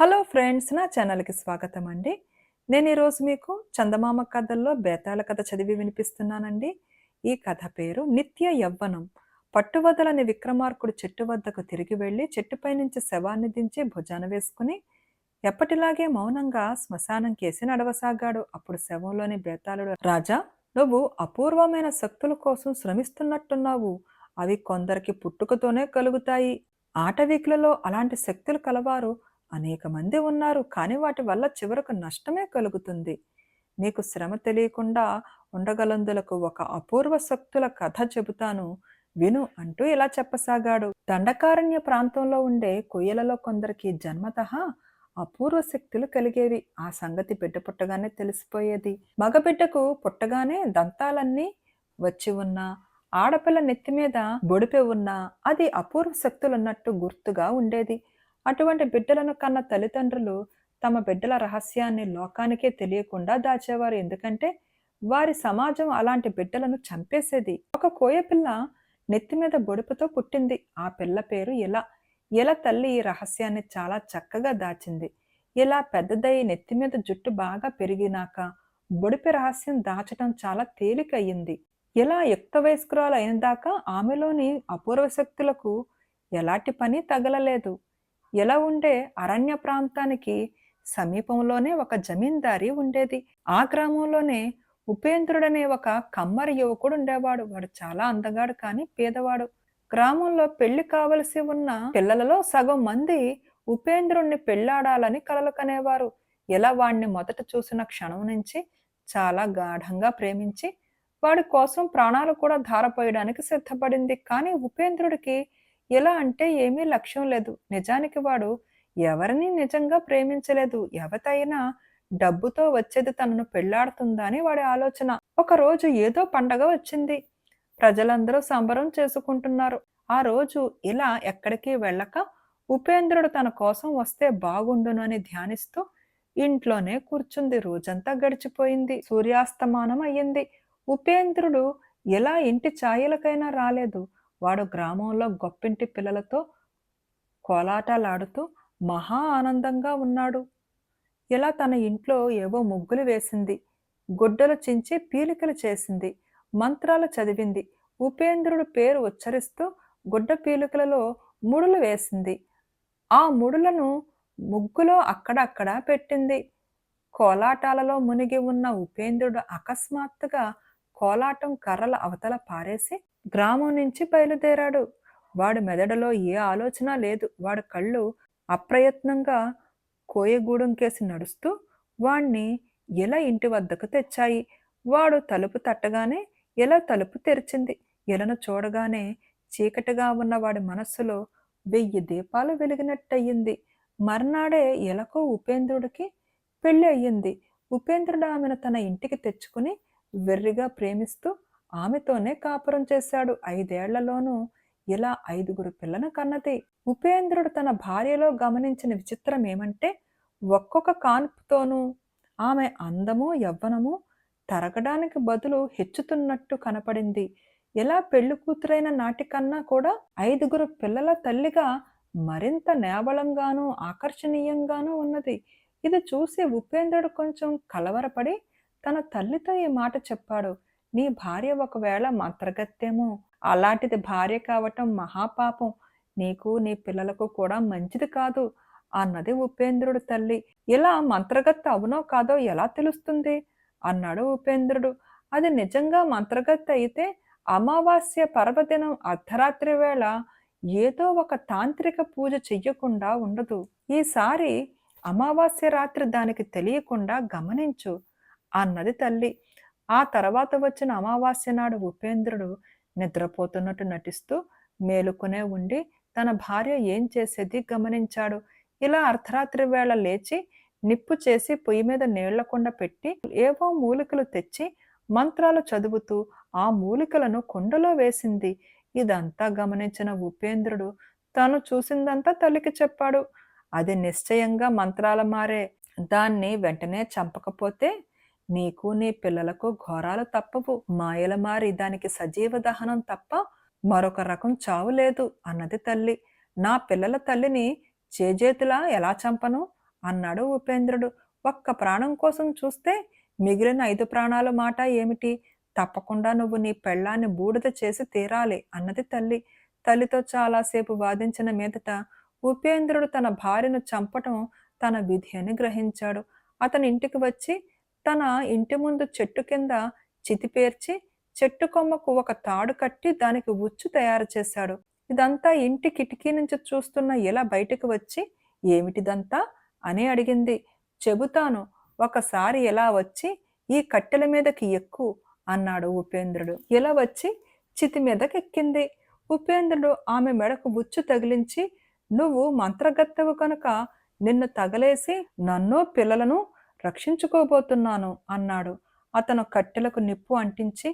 Hello friends నా ఛానల్కి స్వాగతం అండి నేను ఈరోజు మీకు చందమామ కథల్లో బేతాళ కథ చదివి వినిపిస్తున్నానండి. ఈ కథ పేరు నిత్య యవ్వనం. పట్టువదలని విక్రమార్కుడు చెట్టు వద్దకు తిరిగి వెళ్ళి చెట్టుపై నుంచి శవాన్ని దించి భుజాన వేసుకుని ఎప్పటిలాగే మౌనంగా శ్మశానం కేసి నడవసాగాడు. అప్పుడు శవంలోని బేతాళుడు రాజా నువ్వు అపూర్వమైన శక్తుల కోసం శ్రమిస్తున్నట్టున్నావు. అవి కొందరికి పుట్టుకతోనే కలుగుతాయి. ఆటవికులలో అలాంటి శక్తులు కలవారు. అనేక మంది ఉన్నారు. కానీ వాటి వల్ల చివరకు నష్టమే కలుగుతుంది. నీకు శ్రమ తెలియకుండా ఉండగలందులకు ఒక అపూర్వ శక్తుల కథ చెబుతాను. విను అంటూ ఇలా చెప్పసాగాడు. దండకారణ్య ప్రాంతంలో ఉండే కొయ్యలలో కొందరికి జన్మత అపూర్వ శక్తులు కలిగేవి. ఆ సంగతి బిడ్డ పుట్టగానే తెలిసిపోయేది. మగబిడ్డకు పుట్టగానే దంతాలన్నీ వచ్చి ఉన్నా ఆడపిల్ల నెత్తి మీద బొడిపె ఉన్నా అది అపూర్వ శక్తులున్నట్టు గుర్తుగా ఉండేది. అటువంటి బిడ్డలను కన్న తల్లిదండ్రులు తమ బిడ్డల రహస్యాన్ని లోకానికే తెలియకుండా దాచేవారు. ఎందుకంటే వారి సమాజం అలాంటి బిడ్డలను చంపేసేది. ఒక కోయపిల్ల నెత్తి మీద బొడుపుతో పుట్టింది. ఆ పిల్ల పేరు ఇలా ఇలా తల్లి ఈ రహస్యాన్ని చాలా చక్కగా దాచింది? ఇలా పెద్దదయ్యి నెత్తి మీద జుట్టు బాగా పెరిగినాక బొడిపి రహస్యం దాచటం చాలా తేలికయ్యింది. ఇలా యుక్త వయస్కురాలు అయిన దాకా ఆమెలోని అపూర్వ శక్తులకు ఎలాంటి పని తగలలేదు. ఎలా ఉండే అరణ్య ప్రాంతానికి సమీపంలోనే ఒక జమీందారి ఉండేది. ఆ గ్రామంలోనే ఉపేంద్రుడనే ఒక కమ్మరి యువకుడు ఉండేవాడు. వాడు చాలా అందగాడు కానీ పేదవాడు. గ్రామంలో పెళ్ళి కావలసి ఉన్న పిల్లలలో సగం మంది ఉపేంద్రుణ్ణి పెళ్ళాడాలని కలలు కనేవారు. ఇలా వాణ్ణి మొదట చూసిన క్షణం నుంచి చాలా గాఢంగా ప్రేమించి వాడి కోసం ప్రాణాలు కూడా ధారపోయడానికి సిద్ధపడింది. కానీ ఉపేంద్రుడికి ఎలా అంటే ఏమీ లక్ష్యం లేదు. నిజానికి వాడు ఎవరిని నిజంగా ప్రేమించలేదు. ఎవతైనా డబ్బుతో వచ్చేది తనను పెళ్ళాడుతుందా అని వాడి ఆలోచన. ఒకరోజు ఏదో పండగ వచ్చింది. ప్రజలందరూ సంబరం చేసుకుంటున్నారు. ఆ రోజు ఇలా ఎక్కడికి వెళ్ళక ఉపేంద్రుడు తన కోసం వస్తే బాగుండును అని ధ్యానిస్తూ ఇంట్లోనే కూర్చుంది. రోజంతా గడిచిపోయింది. సూర్యాస్తమానం అయ్యింది. ఉపేంద్రుడు ఎలా ఇంటి ఛాయలకైనా రాలేదు. వాడు గ్రామంలో గొప్పింటి పిల్లలతో కోలాటాలాడుతూ మహా ఆనందంగా ఉన్నాడు. ఇలా తన ఇంట్లో ఏవో ముగ్గులు వేసింది. గుడ్డలు చించి పీలికలు చేసింది. మంత్రాలు చదివింది. ఉపేంద్రుడు పేరు ఉచ్చరిస్తూ గుడ్డ పీలికలలో ముడులు వేసింది. ఆ ముడులను ముగ్గులో అక్కడక్కడ పెట్టింది. కోలాటాలలో మునిగి ఉన్న ఉపేంద్రుడు అకస్మాత్తుగా కోలాటం కర్రల అవతల పారేసి గ్రామం నుంచి బయలుదేరాడు. వాడి మెదడులో ఏ ఆలోచన లేదు. వాడి కళ్ళు అప్రయత్నంగా కోయగూడెం కేసి నడుస్తూ వాణ్ణి ఎలా ఇంటి వద్దకు తెచ్చాయి? వాడు తలుపు తట్టగానే ఎలా తలుపు తెరిచింది? ఎలను చూడగానే చీకటిగా ఉన్న వాడి మనస్సులో వెయ్యి దీపాలు వెలిగినట్టయింది. మర్నాడే ఎలకో ఉపేంద్రుడికి పెళ్ళి అయ్యింది ఉపేంద్రుడు ఆమెను తన ఇంటికి తెచ్చుకుని వెర్రిగా ప్రేమిస్తూ ఆమెతోనే కాపురం చేశాడు. ఐదేళ్ళలోనూ ఇలా ఐదుగురు పిల్లను కన్నది ఉపేంద్రుడు తన భార్యలో గమనించిన విచిత్రం ఏమంటే ఒక్కొక్క కాన్పుతోనూ ఆమె అందము యవ్వనము తరగడానికి బదులు హెచ్చుతున్నట్టు కనపడింది. ఎలా పెళ్ళి కూతురైన నాటికన్నా కూడా ఐదుగురు పిల్లల తల్లిగా మరింత నేబలంగానూ ఆకర్షణీయంగానూ ఉన్నది. ఇది చూసి ఉపేంద్రుడు కొంచెం కలవరపడి తన తల్లితో ఈ మాట చెప్పాడు. నీ భార్య ఒకవేళ మంత్రగత్తేమో అలాంటిది భార్య కావటం మహాపాపం. నీకు నీ పిల్లలకు కూడా మంచిది కాదు. అన్నది ఉపేంద్రుడు తల్లి. ఇలా మంత్రగత్త అవునో కాదో ఎలా తెలుస్తుంది? అన్నాడు ఉపేంద్రుడు. అది నిజంగా మంత్రగత్త అయితే అమావాస్య పర్వదినం అర్ధరాత్రి వేళ ఏదో ఒక తాంత్రిక పూజ చెయ్యకుండా ఉండదు. ఈసారి అమావాస్య రాత్రి దానికి తెలియకుండా గమనించు అన్నది తల్లి. ఆ తర్వాత వచ్చిన అమావాస్య నాడు ఉపేంద్రుడు నిద్రపోతున్నట్టు నటిస్తూ మేలుకునే ఉండి తన భార్య ఏం చేసేది గమనించాడు. ఇలా అర్ధరాత్రి వేళ లేచి నిప్పు చేసి పొయ్యి మీద నీళ్ళకుండ పెట్టి ఏవో మూలికలు తెచ్చి మంత్రాలు చదువుతూ ఆ మూలికలను కుండలో వేసింది. ఇదంతా గమనించిన ఉపేంద్రుడు తాను చూసిందంతా తల్లికి చెప్పాడు. అది నిశ్చయంగా మంత్రాల మారే. దాన్ని వెంటనే చంపకపోతే నీకు నీ పిల్లలకు ఘోరాలు తప్పవు. మాయల మారి దానికి సజీవ దహనం తప్ప మరొక రకం చావు లేదు అన్నది తల్లి. నా పిల్లల తల్లిని చేజేతులా ఎలా చంపను? అన్నాడు ఉపేంద్రుడు. ఒక్క ప్రాణం కోసం చూస్తే మిగిలిన ఐదు ప్రాణాల మాట ఏమిటి? తప్పకుండా నువ్వు నీ పెళ్ళాన్ని బూడిద చేసి తీరాలి అన్నది తల్లి. తల్లితో చాలాసేపు వాదించిన మీదట ఉపేంద్రుడు తన భార్యను చంపటం తన విధి అని గ్రహించాడు. అతని ఇంటికి వచ్చి తన ఇంటి ముందు చెట్టు కింద చితిపేర్చి చెట్టు కొమ్మకు ఒక తాడు కట్టి దానికి ఉచ్చు తయారు చేశాడు. ఇదంతా ఇంటి కిటికీ నుంచి చూస్తున్న ఇలా బయటకు వచ్చి ఏమిటిదంతా? అని అడిగింది. చెబుతాను ఒకసారి ఎలా వచ్చి ఈ కట్టెల మీదకి ఎక్కు అన్నాడు ఉపేంద్రుడు. ఇలా వచ్చి చితి మీదకెక్కింది. ఉపేంద్రుడు ఆమె మెడకు బుచ్చు తగిలించి నువ్వు మంత్రగత్తవు కనుక నిన్ను తగలేసి నన్ను పిల్లలను రక్షించుకోబోతున్నాను అన్నాడు. అతను కట్టెలకు నిప్పు అంటించి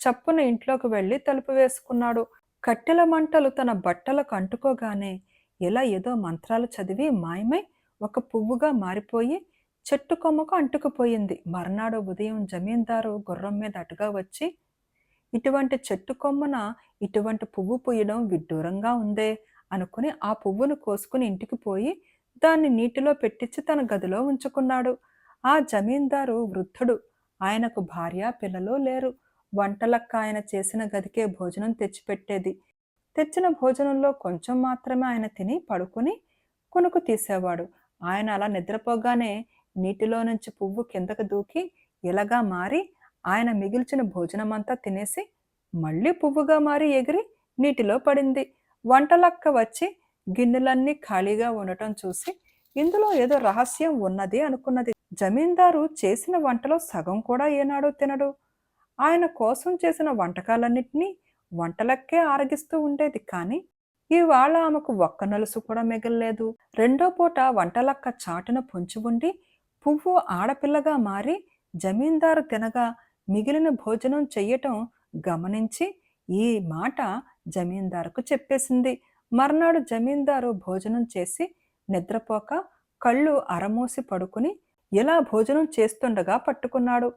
చప్పున ఇంట్లోకి వెళ్ళి తలుపు వేసుకున్నాడు. కట్టెల మంటలు తన బట్టలకు అంటుకోగానే ఇలా ఏదో మంత్రాలు చదివి మాయమై ఒక పువ్వుగా మారిపోయి చెట్టు కొమ్మకు అంటుకుపోయింది. మర్నాడు ఉదయం జమీందారు గుర్రం మీద అటుగా వచ్చి ఇటువంటి చెట్టు కొమ్మన ఇటువంటి పువ్వు పూయడం విడ్డూరంగా ఉందే అనుకుని ఆ పువ్వును కోసుకుని ఇంటికి పోయి దాన్ని నీటిలో పెట్టించి తన గదిలో ఉంచుకున్నాడు. ఆ జమీందారు వృద్ధుడు. ఆయనకు భార్య పిల్లలు లేరు. వంటలక్క ఆయన చేసిన గదికే భోజనం తెచ్చిపెట్టేది. తెచ్చిన భోజనంలో కొంచెం మాత్రమే ఆయన తిని పడుకుని కొనుకు తీసేవాడు. ఆయన అలా నిద్రపోగానే నీటిలో నుంచి పువ్వు కిందకు దూకి ఇలాగా మారి ఆయన మిగిల్చిన భోజనమంతా తినేసి మళ్ళీ పువ్వుగా మారి ఎగిరి నీటిలో పడింది. వంటలక్క వచ్చి గిన్నెలన్నీ ఖాళీగా ఉండటం చూసి ఇందులో ఏదో రహస్యం ఉన్నది అనుకున్నది. జమీందారు చేసిన వంటలో సగం కూడా ఏనాడో తినడు. ఆయన కోసం చేసిన వంటకాలన్నింటినీ వంటలక్కే ఆరగిస్తూ ఉండేది కానీ ఇవాళ ఆమెకు ఒక్క నలుసు కూడా మిగల్లేదు. రెండో పూట వంటలక్క చాటున పొంచి ఉండి పువ్వు ఆడపిల్లగా మారి జమీందారు తినగా మిగిలిన భోజనం చెయ్యటం గమనించి ఈ మాట జమీందారుకు చెప్పేసింది. మర్నాడు జమీందారు భోజనం చేసి నిద్రపోక కళ్ళు అరమూసి పడుకుని ఇలా భోజనం చేస్తుండగా పట్టుకున్నాడు.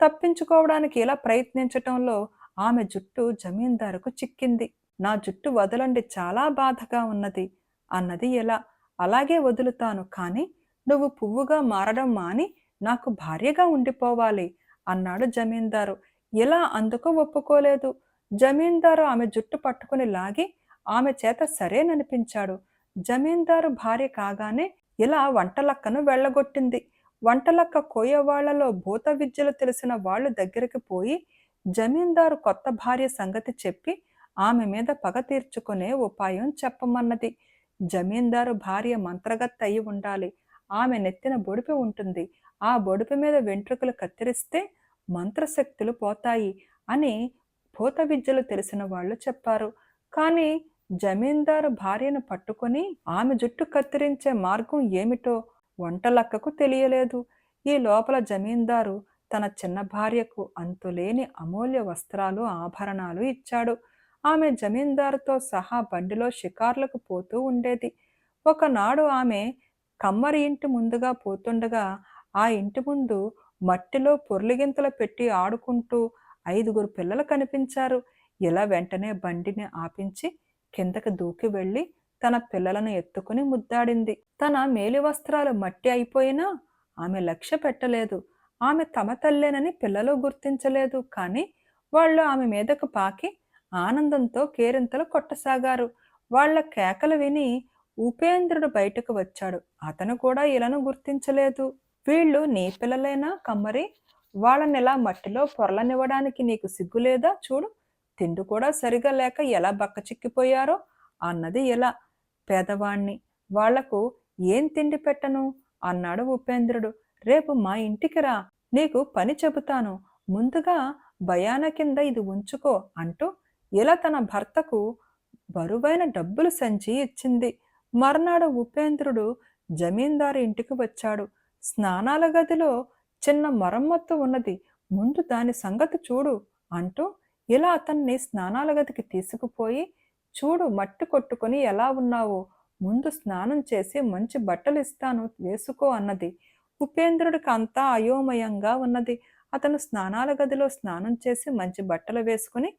తప్పించుకోవడానికి ఇలా ప్రయత్నించటంలో ఆమె జుట్టు జమీందారుకు చిక్కింది. నా జుట్టు వదలండి చాలా బాధగా ఉన్నది అన్నది ఎలా? అలాగే వదులుతాను కానీ నువ్వు పువ్వుగా మారడం మాని నాకు భార్యగా ఉండిపోవాలి అన్నాడు జమీందారు. ఇలా అందుకు ఒప్పుకోలేదు. జమీందారు ఆమె జుట్టు పట్టుకుని లాగి ఆమె చేత సరేననిపించాడు. జమీందారు భార్య కాగానే ఇలా వంటలక్కను వెళ్ళగొట్టింది. వంటలక్క కోయవాళ్ళలో భూత విద్యలు తెలిసిన వాళ్ళు దగ్గరికి పోయి జమీందారు కొత్త భార్య సంగతి చెప్పి ఆమె మీద పగ తీర్చుకునే ఉపాయం చెప్పమన్నది. జమీందారు భార్య మంత్రగత్త అయి ఉండాలి. ఆమె నెత్తిన బొడిపి ఉంటుంది. ఆ బొడిపి మీద వెంట్రుకలు కత్తిరిస్తే మంత్రశక్తులు పోతాయి అని భూత విద్యలు తెలిసిన వాళ్ళు చెప్పారు. కానీ జమీందారు భార్యను పట్టుకొని ఆమె జుట్టు కత్తిరించే మార్గం ఏమిటో వంటలక్కకు తెలియలేదు. ఈ లోపల జమీందారు తన చిన్న భార్యకు అంతులేని అమూల్య వస్త్రాలు ఆభరణాలు ఇచ్చాడు. ఆమె జమీందారుతో సహా బండిలో షికార్లకు పోతూ ఉండేది. ఒకనాడు ఆమె కమ్మరి ఇంటి ముందుగా పోతుండగా ఆ ఇంటి ముందు మట్టిలో పొర్లిగింతలు పెట్టి ఆడుకుంటూ ఐదుగురు పిల్లలు కనిపించారు. ఇలా వెంటనే బండిని ఆపించి కిందకి దూకి వెళ్ళి తన పిల్లలను ఎత్తుకుని ముద్దాడింది. తన మేలి వస్త్రాలు మట్టి అయిపోయినా ఆమె లక్ష్య పెట్టలేదు. ఆమె తమ తల్లేనని పిల్లలు గుర్తించలేదు. కానీ వాళ్ళు ఆమె మీదకు పాకి ఆనందంతో కేరింతలు కొట్టసాగారు. వాళ్ళ కేకలు విని ఉపేంద్రుడు బయటకు వచ్చాడు. అతను కూడా ఇలను గుర్తించలేదు. వీళ్ళు నీ పిల్లలైనా కమ్మరి వాళ్ళని ఇలా మట్టిలో పొరలనివ్వడానికి నీకు సిగ్గులేదా? చూడు తిండి కూడా సరిగా లేక ఎలా బక్క చిక్కిపోయారో అన్నది ఎలా పేదవాణ్ణి. వాళ్ళకు ఏం తిండి పెట్టను? అన్నాడు ఉపేంద్రుడు. రేపు మా ఇంటికి రా నీకు పని చెబుతాను. ముందుగా భయాన కింద ఇది ఉంచుకో అంటూ ఇలా తన భర్తకు బరువైన డబ్బులు సంచి ఇచ్చింది. మర్నాడు ఉపేంద్రుడు జమీందారు ఇంటికి వచ్చాడు. స్నానాల గదిలో చిన్న మరమ్మత్తు ఉన్నది. ముందు దాని సంగతి చూడు అంటూ ఇలా అతన్ని స్నానాల గదికి తీసుకుపోయి చూడు మట్టి కొట్టుకొని ఎలా ఉన్నావు? ముందు స్నానం చేసి మంచి బట్టలు ఇస్తాను వేసుకో అన్నది. ఉపేంద్రుడికి అంతా అయోమయంగా ఉన్నది. అతను స్నానాల గదిలో స్నానం చేసి మంచి బట్టలు వేసుకుని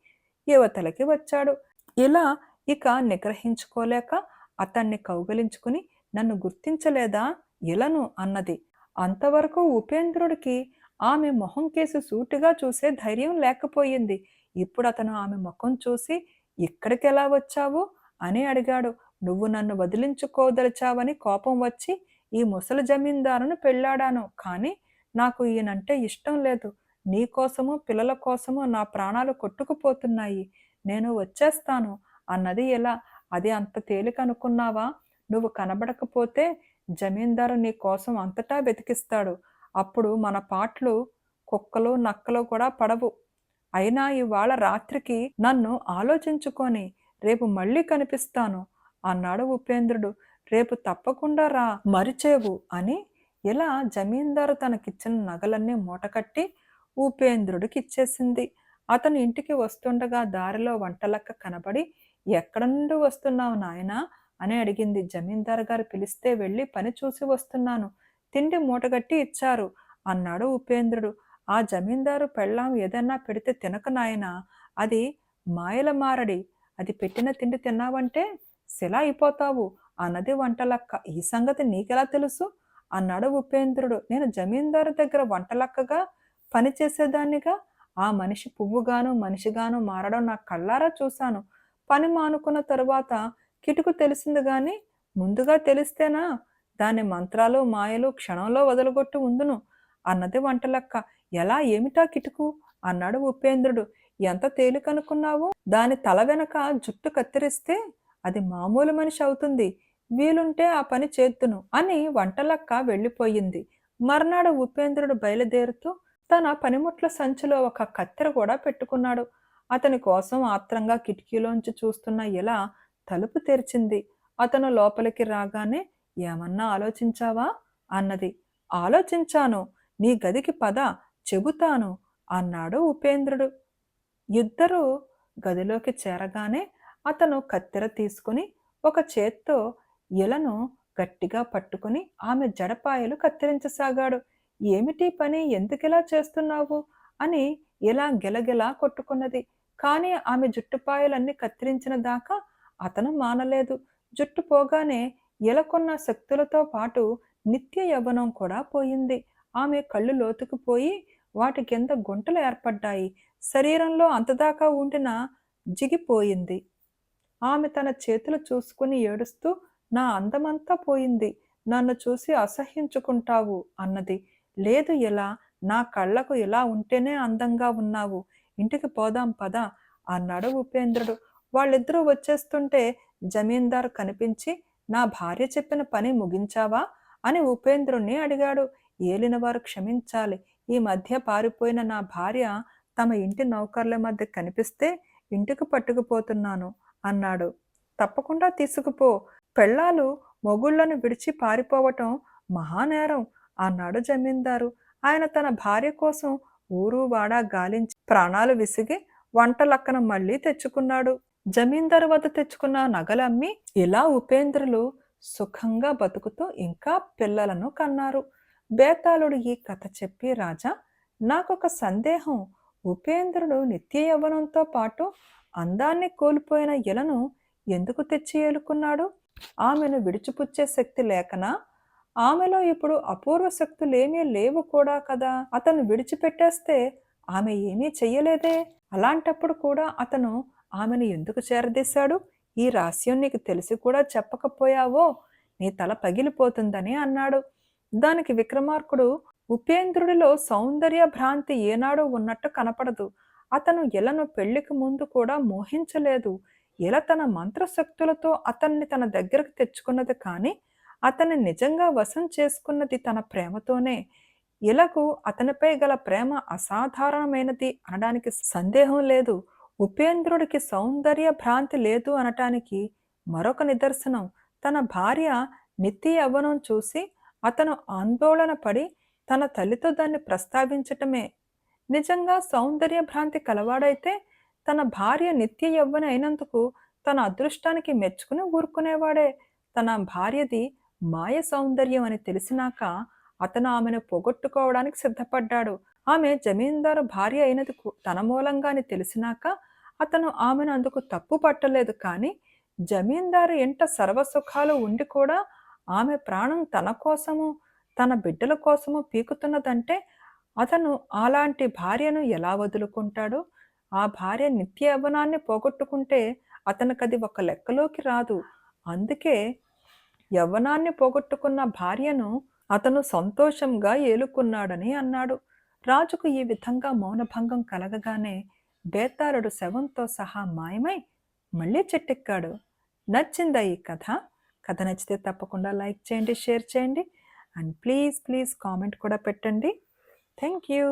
యువతలకి వచ్చాడు. ఇలా ఇక నిగ్రహించుకోలేక అతన్ని కౌగలించుకుని నన్ను గుర్తించలేదా ఇలను? అన్నది. అంతవరకు ఉపేంద్రుడికి ఆమె మొహం కేసి సూటిగా చూసే ధైర్యం లేకపోయింది. ఇప్పుడు అతను ఆమె ముఖం చూసి ఇక్కడికి ఎలా వచ్చావు? అని అడిగాడు. నువ్వు నన్ను వదిలించుకోదలిచావని కోపం వచ్చి ఈ ముసలి జమీందారును పెళ్ళాడాను. కానీ నాకు ఈయనంటే ఇష్టం లేదు. నీ కోసము పిల్లల కోసము నా ప్రాణాలు కొట్టుకుపోతున్నాయి. నేను వచ్చేస్తాను. అన్నది ఎలా? అది అంత తేలిక అనుకున్నావా? నువ్వు కనబడకపోతే జమీందారు నీ కోసం అంతటా వెతికిస్తాడు. అప్పుడు మన పాటలు కుక్కలు నక్కలు కూడా పడవు. అయినా ఇవాళ రాత్రికి నన్ను ఆలోచించుకొని రేపు మళ్ళీ కనిపిస్తాను. అన్నాడు ఉపేంద్రుడు. రేపు తప్పకుండా రా మరిచేవు అని ఇలా జమీందారు తనకిచ్చిన నగలన్నీ మూటకట్టి ఉపేంద్రుడికి ఇచ్చేసింది అతను ఇంటికి వస్తుండగా దారిలో వంటలక్క కనబడి ఎక్కడ నుండి వస్తున్నావు నాయనా? అని అడిగింది. జమీందారు గారు పిలిస్తే వెళ్ళి పని చూసి వస్తున్నాను. తిండి మూటగట్టి ఇచ్చారు అన్నాడు ఉపేంద్రుడు. ఆ జమీందారు పెళ్ళాం ఏదన్నా పెడితే తినక నాయనా అది మాయల మారడి. అది పెట్టిన తిండి తిన్నావంటే శిలా అయిపోతావు. అన్నది వంటలక్క ఈ సంగతి నీకెలా తెలుసు? అన్నాడు ఉపేంద్రుడు. నేను జమీందారు దగ్గర వంటలక్కగా పని చేసేదాన్నిగా ఆ మనిషి పువ్వుగాను మనిషిగాను మారడం నా కళ్ళారా చూశాను. పని మానుకున్న తరువాత కిటుకు తెలిసింది గాని ముందుగా తెలిస్తేనా? దాని మంత్రాలు మాయలు క్షణంలో వదలగొట్టు ఉందును. అన్నది వంటలక్క ఎలా ఏమిటా కిటుకు? అన్నాడు ఉపేంద్రుడు. ఎంత తేలికనుకున్నావు? దాని తల వెనక జుట్టు కత్తిరిస్తే అది మామూలు మనిషి అవుతుంది. వీలుంటే ఆ పని చేద్దును అని వంటలక్క వెళ్ళిపోయింది. మర్నాడు ఉపేంద్రుడు బయలుదేరుతూ తన పనిముట్ల సంచిలో ఒక కత్తెర కూడా పెట్టుకున్నాడు. అతని కోసం ఆత్రంగా కిటికీలోంచి చూస్తున్న ఇలా తలుపు తెరిచింది. అతను లోపలికి రాగానే ఏమన్నా ఆలోచించావా? అన్నది. ఆలోచించాను. నీ గదికి పద. చెబుతాను అన్నాడు ఉపేంద్రుడు. ఇద్దరూ గదిలోకి చేరగానే అతను కత్తెర తీసుకుని ఒక చేత్తో ఇలను గట్టిగా పట్టుకుని ఆమె జడపాయలు కత్తిరించసాగాడు. ఏమిటి పని? ఎందుకిలా చేస్తున్నావు? అని ఇలా గెలగెలా కొట్టుకున్నది. కానీ ఆమె జుట్టుపాయలన్నీ కత్తిరించిన దాకా అతను మానలేదు. జుట్టు పోగానే ఎలకొన్న శక్తులతో పాటు నిత్య యవ్వనం కూడా పోయింది. ఆమె కళ్ళు లోతుకుపోయి వాటి కింద గుంటలు ఏర్పడ్డాయి? శరీరంలో అంతదాకా ఉండిన జిగిపోయింది. ఆమె తన చేతులు చూసుకుని ఏడుస్తూ నా అందమంతా పోయింది. నన్ను చూసి అసహ్యించుకుంటావు అన్నది. లేదు ఇలా నా కళ్ళకు ఇలా ఉంటేనే అందంగా ఉన్నావు. ఇంటికి పోదాం పద అన్నాడు ఉపేంద్రుడు. వాళ్ళిద్దరూ వచ్చేస్తుంటే జమీందారు కనిపించి నా భార్య చెప్పిన పని ముగించావా? అని ఉపేంద్రుణ్ణి అడిగాడు. ఏలినవారు క్షమించాలి. ఈ మధ్య పారిపోయిన నా భార్య తమ ఇంటి నౌకర్ల మధ్య కనిపిస్తే ఇంటికి పట్టుకుపోతున్నాను అన్నాడు. తప్పకుండా తీసుకుపో. పెళ్ళాలు మొగుళ్ళను విడిచి పారిపోవటం మహానేరం అన్నాడు జమీందారు. ఆయన తన భార్య కోసం ఊరు వాడ గాలించి ప్రాణాలు విసిగి వంటలక్కన మళ్ళీ తెచ్చుకున్నాడు. జమీందారు వద్ద తెచ్చుకున్న నగలమ్మి ఇలా ఉపేంద్రులు సుఖంగా బతుకుతూ ఇంకా పిల్లలను కన్నారు. బేతాళుడు ఈ కథ చెప్పి రాజా నాకొక సందేహం. ఉపేంద్రుడు నిత్య యవ్వనంతో పాటు అందాన్ని కోల్పోయిన ఇలను ఎందుకు తెచ్చి ఏలుకున్నాడు ఆమెను విడిచిపుచ్చే శక్తి లేకనా? ఆమెలో ఇప్పుడు అపూర్వ శక్తులేమీ లేవు కూడా కదా. అతను విడిచిపెట్టేస్తే ఆమె ఏమీ చెయ్యలేదే. అలాంటప్పుడు కూడా అతను ఆమెను ఎందుకు చేరదీశాడు? ఈ రహస్యం నీకు తెలిసి కూడా చెప్పకపోయావో? నీ తల పగిలిపోతుందని అన్నాడు. దానికి విక్రమార్కుడు ఉపేంద్రుడిలో సౌందర్య భ్రాంతి ఏనాడో ఉన్నట్టు కనపడదు. అతను ఎలను పెళ్ళికి ముందు కూడా మోహించలేదు. ఎల తన మంత్రశక్తులతో అతన్ని తన దగ్గరకు తెచ్చుకున్నది కానీ అతన్ని నిజంగా వశం చేసుకున్నది తన ప్రేమతోనే. ఇలకు అతనిపై గల ప్రేమ అసాధారణమైనది అనడానికి సందేహం లేదు. ఉపేంద్రుడికి సౌందర్య భ్రాంతి లేదు అనటానికి మరొక నిదర్శనం. తన భార్య నిత్య యవ్వనం చూసి అతను ఆందోళన పడి తన తల్లితో దాన్ని ప్రస్తావించటమే. నిజంగా సౌందర్య భ్రాంతి కలవాడైతే తన భార్య నిత్య యవ్వన అయినందుకు తన అదృష్టానికి మెచ్చుకుని ఊరుకునేవాడే. తన భార్యది మాయ సౌందర్యం అని తెలిసినాక అతను ఆమెను పోగొట్టుకోవడానికి సిద్ధపడ్డాడు. ఆమె జమీందారు భార్య అయినది తన మూలంగా అని తెలిసినాక అతను ఆమెను అందుకు తప్పు పట్టలేదు కానీ జమీందారు ఎంట సర్వసుఖాలు ఉండి కూడా ఆమె ప్రాణం తన కోసము తన బిడ్డల కోసము పీకుతున్నదంటే అతను అలాంటి భార్యను ఎలా వదులుకుంటాడు ఆ భార్య నిత్య యవ్వనాన్ని పోగొట్టుకుంటే అతనికది ఒక లెక్కలోకి రాదు. అందుకే యవ్వనాన్ని పోగొట్టుకున్న భార్యను అతను సంతోషంగా ఏలుకున్నాడని అన్నాడు. రాజుకు ఈ విధంగా మౌనభంగం కలగగానే బేతాళుడు శవంతో సహా మాయమై మళ్ళీ చెట్టెక్కాడు. నచ్చిందా ఈ కథ? కథ నచ్చితే తప్పకుండా లైక్ చేయండి షేర్ చేయండి. అండ్ ప్లీజ్ ప్లీజ్ కామెంట్ కూడా పెట్టండి. Thank you.